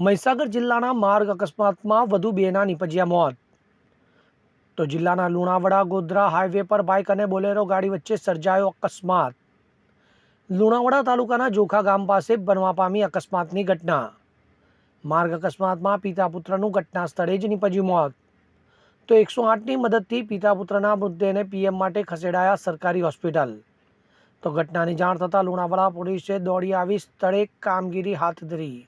મહીસાગર જિલ્લાના માર્ગ અકસ્માતમાં વધુ બેના નીપજ્યા મોત. તો જિલ્લાના લુણાવાડા, ગોધરા હાઈવે પર બાઇક અને બોલેરો ગાડી વચ્ચે સર્જાયો અકસ્માત. લુણાવાડા તાલુકાના જોખા ગામ પાસે બનવા પામી અકસ્માતની ઘટના. માર્ગ અકસ્માતમાં પિતા પુત્રનું ઘટના સ્થળે જ નિપજ્યું મોત. તો એકસો આઠની મદદથી પિતા પુત્રના મૃતદેહને પીએમ માટે ખસેડાયા સરકારી હોસ્પિટલ. તો ઘટનાની જાણ થતાં લુણાવાડા પોલીસે દોડી આવી સ્થળે કામગીરી હાથ ધરી.